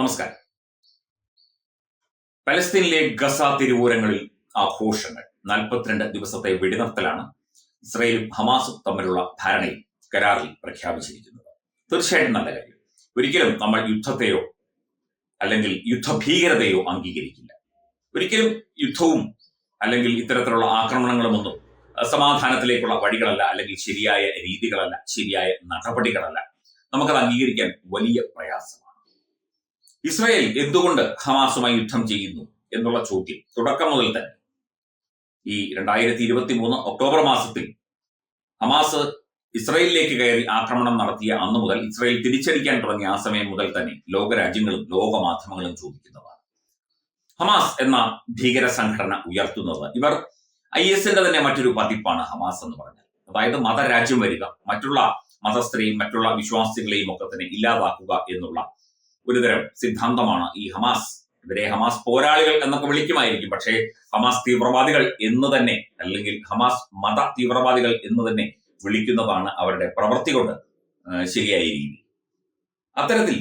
നമസ്കാരം. പലസ്തീനിലെ ഗസ തിരുവൂരങ്ങളിൽ ആഘോഷങ്ങൾ. നാൽപ്പത്തിരണ്ട് ദിവസത്തെ വെടിനിർത്തലാണ് ഇസ്രയേലും ഹമാസും തമ്മിലുള്ള ധാരണയിൽ കരാറിൽ പ്രഖ്യാപിച്ചിരിക്കുന്നത്. തീർച്ചയായിട്ടും നല്ല കാര്യം. ഒരിക്കലും നമ്മൾ യുദ്ധത്തെയോ അല്ലെങ്കിൽ യുദ്ധഭീകരതയോ അംഗീകരിക്കില്ല. ഒരിക്കലും യുദ്ധവും അല്ലെങ്കിൽ ഇത്തരത്തിലുള്ള ആക്രമണങ്ങളുമൊന്നും സമാധാനത്തിലേക്കുള്ള വഴികളല്ല അല്ലെങ്കിൽ ശരിയായ രീതികളല്ല ശരിയായ നടപടികളല്ല നമുക്കത് അംഗീകരിക്കാൻ വലിയ പ്രയാസമാണ്. ഇസ്രായേൽ എന്തുകൊണ്ട് ഹമാസുമായി യുദ്ധം ചെയ്യുന്നു എന്നുള്ള ചോദ്യം തുടക്കം മുതൽ തന്നെ. ഈ രണ്ടായിരത്തി ഇരുപത്തി മൂന്ന് ഒക്ടോബർ മാസത്തിൽ ഹമാസ് ഇസ്രായേലിലേക്ക് കയറി ആക്രമണം നടത്തിയ അന്നു മുതൽ ഇസ്രായേൽ തിരിച്ചടിക്കാൻ തുടങ്ങിയ ആ സമയം മുതൽ തന്നെ ലോകരാജ്യങ്ങളും ലോകമാധ്യമങ്ങളും ചോദിക്കുന്നതാണ്. ഹമാസ് എന്ന ഭീകര സംഘടന ഉയർത്തുന്നത് ഇവർ ഐ എസിന്റെ തന്നെ മറ്റൊരു പതിപ്പാണ് ഹമാസ് എന്ന് പറഞ്ഞാൽ. അതായത് മതരാജ്യം വരിക മറ്റുള്ള മതസ്ഥരെയും മറ്റുള്ള വിശ്വാസികളെയും ഒക്കെ തന്നെ ഇല്ലാതാക്കുക എന്നുള്ള ഒരുതരം സിദ്ധാന്തമാണ് ഈ ഹമാസ്. ഇവരെ ഹമാസ് പോരാളികൾ എന്നൊക്കെ വിളിക്കുമായിരിക്കും. പക്ഷേ ഹമാസ് തീവ്രവാദികൾ എന്ന് തന്നെ അല്ലെങ്കിൽ ഹമാസ് മത തീവ്രവാദികൾ എന്ന് തന്നെ വിളിക്കുന്നതാണ് അവരുടെ പ്രവൃത്തി കൊണ്ട് ശരിയായിരിക്കും ശരിയായ രീതി അത്തരത്തിൽ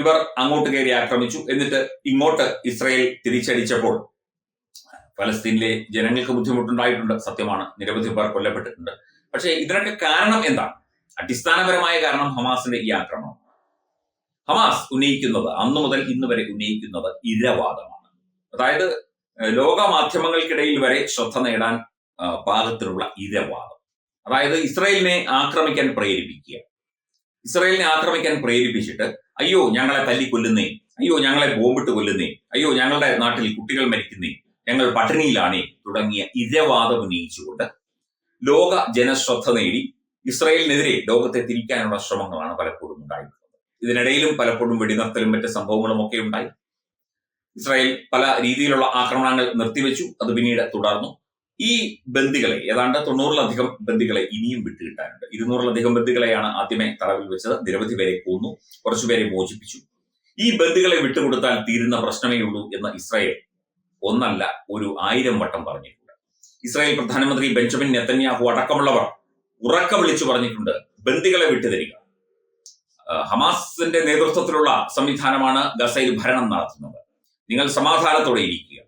ഇവർ അങ്ങോട്ട് കയറി ആക്രമിച്ചു. എന്നിട്ട് ഇങ്ങോട്ട് ഇസ്രയേൽ തിരിച്ചടിച്ചപ്പോൾ ഫലസ്തീനിലെ ജനങ്ങൾക്ക് ബുദ്ധിമുട്ടുണ്ടായിട്ടുണ്ട്. സത്യമാണ് നിരവധി പേർ കൊല്ലപ്പെട്ടിട്ടുണ്ട്. പക്ഷേ ഇതിനൊക്കെ കാരണം എന്താണ് അടിസ്ഥാനപരമായ കാരണം ഹമാസിന്റെ ഈ ആക്രമണം. ഹമാസ് ഉന്നയിക്കുന്നത് അന്നു മുതൽ ഇന്ന് വരെ ഉന്നയിക്കുന്നത് ഇരവാദമാണ്. അതായത് ലോക മാധ്യമങ്ങൾക്കിടയിൽ വരെ ശ്രദ്ധ നേടാൻ പാകത്തിലുള്ള ഇരവാദം. അതായത് ഇസ്രയേലിനെ ആക്രമിക്കാൻ പ്രേരിപ്പിക്കുക. ഇസ്രയേലിനെ ആക്രമിക്കാൻ പ്രേരിപ്പിച്ചിട്ട് അയ്യോ ഞങ്ങളെ തല്ലിക്കൊല്ലുന്നേ അയ്യോ ഞങ്ങളെ ബോംബിട്ട് കൊല്ലുന്നേ അയ്യോ ഞങ്ങളുടെ നാട്ടിൽ കുട്ടികൾ മരിക്കുന്നേ ഞങ്ങൾ പട്ടിണിയിലാണേ തുടങ്ങിയ ഇരവാദം ഉന്നയിച്ചുകൊണ്ട് ലോക ജനശ്രദ്ധ നേടി ഇസ്രയേലിനെതിരെ ലോകത്തെ തിരിക്കാനുള്ള ശ്രമങ്ങളാണ് പലപ്പോഴും ഉണ്ടായിട്ടുള്ളത്. ഇതിനിടയിലും പലപ്പോഴും വെടിനിർത്തലും മറ്റ് സംഭവങ്ങളും ഒക്കെ ഉണ്ടായി. ഇസ്രായേൽ പല രീതിയിലുള്ള ആക്രമണങ്ങൾ നിർത്തിവെച്ചു. അത് പിന്നീട് തുടർന്നു. ഈ ബന്ദികളെ ഏതാണ്ട് തൊണ്ണൂറിലധികം ബന്ദികളെ ഇനിയും വിട്ടുകിട്ടാനുണ്ട്. ഇരുന്നൂറിലധികം ബന്ദികളെയാണ് ആദ്യമേ തടവിൽ വെച്ചത്. നിരവധി പേരെ കൊന്നു. കുറച്ചുപേരെ മോചിപ്പിച്ചു. ഈ ബന്ദികളെ വിട്ടുകൊടുത്താൽ തീരുന്ന പ്രശ്നമേ ഉള്ളൂ എന്ന് ഇസ്രായേൽ ഒന്നല്ല ഒരു ആയിരം വട്ടം പറഞ്ഞിട്ടുണ്ട്. ഇസ്രായേൽ പ്രധാനമന്ത്രി ബെഞ്ചമിൻ നെത്തന്യാഹു അടക്കമുള്ളവർ ഉറക്ക വിളിച്ചു പറഞ്ഞിട്ടുണ്ട് ബന്ദികളെ വിട്ടുതരിക. ഹമാസിന്റെ നേതൃത്വത്തിലുള്ള സംവിധാനമാണ് ഗസയിൽ ഭരണം നടത്തുന്നത്. നിങ്ങൾ സമാധാനത്തോടെ ഇരിക്കുക.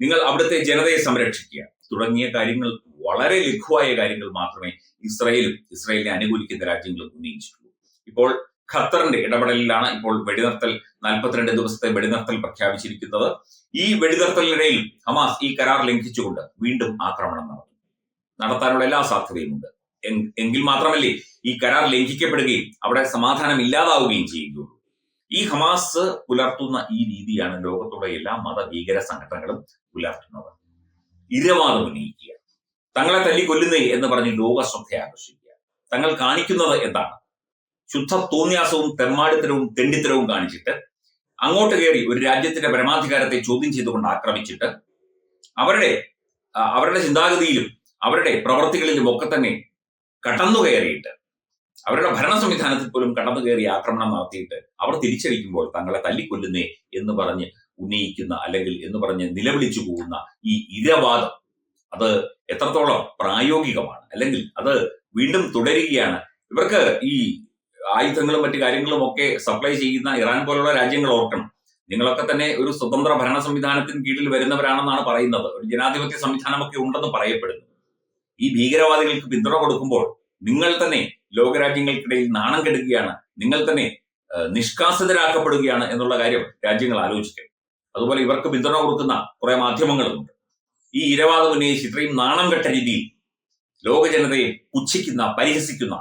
നിങ്ങൾ അവിടുത്തെ ജനതയെ സംരക്ഷിക്കുക. തുടങ്ങിയ കാര്യങ്ങൾ വളരെ ലഘുവായ കാര്യങ്ങൾ മാത്രമേ ഇസ്രയേലും ഇസ്രയേലിനെ അനുകൂലിക്കുന്ന രാജ്യങ്ങളും ഉന്നയിച്ചിട്ടുള്ളൂ. ഇപ്പോൾ ഖത്തറിന്റെ ഇടപെടലിലാണ് ഇപ്പോൾ വെടിനിർത്തൽ നാൽപ്പത്തിരണ്ട് ദിവസത്തെ വെടിനിർത്തൽ പ്രഖ്യാപിച്ചിരിക്കുന്നത്. ഈ വെടിനിർത്തലിനിടയിൽ ഹമാസ് ഈ കരാർ ലംഘിച്ചുകൊണ്ട് വീണ്ടും ആക്രമണം നടത്തും. നടത്താനുള്ള എല്ലാ സാധ്യതയുമുണ്ട്. എങ്കിൽ മാത്രമല്ലേ ഈ കരാർ ലംഘിക്കപ്പെടുകയും അവിടെ സമാധാനം ഇല്ലാതാവുകയും ചെയ്യുകയുള്ളൂ. ഈ ഹമാസ് പുലർത്തുന്ന ഈ രീതിയാണ് ലോകത്തുള്ള എല്ലാ മതഭീകര സംഘടനകളും പുലർത്തുന്നത്. ഇരവാദം ഉന്നയിക്കുക. തങ്ങളെ തല്ലി കൊല്ലുന്നേ എന്ന് പറഞ്ഞ് ലോക ശ്രദ്ധ ആകർഷിക്കുക. തങ്ങൾ കാണിക്കുന്നത് എന്താണ്? ശുദ്ധ തോന്നിയാസവും തെമ്മാടിത്തരവും തെണ്ടിത്തരവും കാണിച്ചിട്ട് അങ്ങോട്ട് കയറി ഒരു രാജ്യത്തിന്റെ പരമാധികാരത്തെ ചോദ്യം ചെയ്തുകൊണ്ട് ആക്രമിച്ചിട്ട് അവരുടെ അവരുടെ ചിന്താഗതിയിലും അവരുടെ പ്രവർത്തികളിലും ഒക്കെ തന്നെ കടന്നു കയറിയിട്ട് അവരുടെ ഭരണ സംവിധാനത്തിൽ പോലും കടന്നു കയറി ആക്രമണം നടത്തിയിട്ട് അവർ തിരിച്ചടിക്കുമ്പോൾ തങ്ങളെ തല്ലിക്കൊല്ലുന്നേ എന്ന് പറഞ്ഞ് ഉന്നയിക്കുന്ന അല്ലെങ്കിൽ എന്ന് പറഞ്ഞ് നിലവിളിച്ചു പോകുന്ന ഈ ഇരവാദം അത് എത്രത്തോളം പ്രായോഗികമാണ് അല്ലെങ്കിൽ അത് വീണ്ടും തുടരുകയാണ്. ഇവർക്ക് ഈ ആയുധങ്ങളും മറ്റു കാര്യങ്ങളും ഒക്കെ സപ്ലൈ ചെയ്യുന്ന ഇറാൻ പോലുള്ള രാജ്യങ്ങൾ ഓർക്കണം. നിങ്ങളൊക്കെ തന്നെ ഒരു സ്വതന്ത്ര ഭരണ സംവിധാനത്തിന് കീഴിൽ വരുന്നവരാണെന്നാണ് പറയുന്നത്. ഒരു ജനാധിപത്യ സംവിധാനമൊക്കെ ഉണ്ടെന്ന് പറയപ്പെടുന്നു. ഈ ഭീകരവാദികൾക്ക് പിന്തുണ കൊടുക്കുമ്പോൾ നിങ്ങൾ തന്നെ ലോകരാജ്യങ്ങൾക്കിടയിൽ നാണം കെടുകയാണ് നിങ്ങൾ തന്നെ നിഷ്കാസിതരാക്കപ്പെടുകയാണ് എന്നുള്ള കാര്യം രാജ്യങ്ങൾ ആലോചിക്കണം അതുപോലെ ഇവർക്ക് പിന്തുണ കൊടുക്കുന്ന കുറെ മാധ്യമങ്ങളുമുണ്ട്. ഈ ഇരവാദം ഉന്നയിച്ച് ഇത്രയും നാണം കെട്ട രീതിയിൽ ലോക ജനതയെ പുച്ഛിക്കുന്ന പരിഹസിക്കുന്ന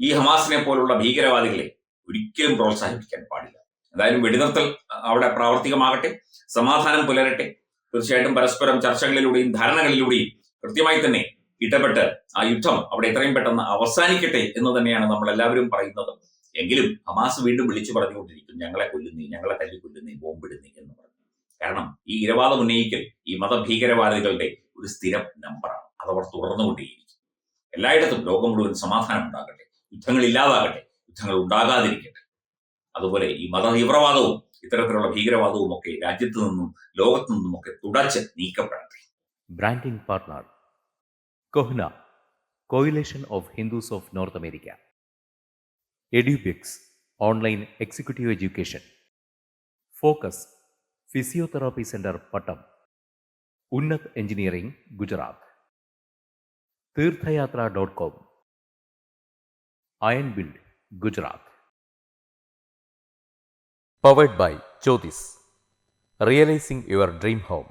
ഈ ഹമാസിനെ പോലുള്ള ഭീകരവാദികളെ ഒരിക്കലും പ്രോത്സാഹിപ്പിക്കാൻ പാടില്ല. എന്തായാലും വെടിനിർത്തൽ അവിടെ പ്രാവർത്തികമാകട്ടെ സമാധാനം പുലരട്ടെ. തീർച്ചയായിട്ടും പരസ്പരം ചർച്ചകളിലൂടെയും ധാരണകളിലൂടെയും കൃത്യമായി തന്നെ ഇടപെട്ട് ആ യുദ്ധം അവിടെ എത്രയും പെട്ടെന്ന് അവസാനിക്കട്ടെ എന്ന് തന്നെയാണ് നമ്മൾ എല്ലാവരും പറയുന്നത്. എങ്കിലും ഹമാസ് വീണ്ടും വിളിച്ചു പറഞ്ഞുകൊണ്ടിരിക്കും ഞങ്ങളെ കൊല്ലുന്നേ ഞങ്ങളെ തല്ലിക്കൊല്ലുന്നേ ബോംബിടുന്നേ എന്ന് പറഞ്ഞു. കാരണം ഈ ഇരവാദം ഉന്നയിക്കൽ ഈ മതഭീകരവാദികളുടെ ഒരു സ്ഥിരം നമ്പറാണ് അതവർ തുടർന്നുകൊണ്ടേയിരിക്കും. എല്ലായിടത്തും ലോകം മുഴുവൻ സമാധാനം ഉണ്ടാകട്ടെ യുദ്ധങ്ങൾ ഇല്ലാതാകട്ടെ യുദ്ധങ്ങൾ ഉണ്ടാകാതിരിക്കട്ടെ. അതുപോലെ ഈ മത തീവ്രവാദവും ഇത്തരത്തിലുള്ള ഭീകരവാദവും ഒക്കെ രാജ്യത്തു നിന്നും ലോകത്തു നിന്നും ഒക്കെ തുടച്ച് നീക്കപ്പെടട്ടെ. Branding partner. Kohna, Coalition of Hindus of North America. EduBix, Online Executive Education. Focus, Physiotherapy Center Pattam. Unnat Engineering, Gujarat. तीर्थयात्रा.com iron build gujarat powered by jyotis realizing your dream home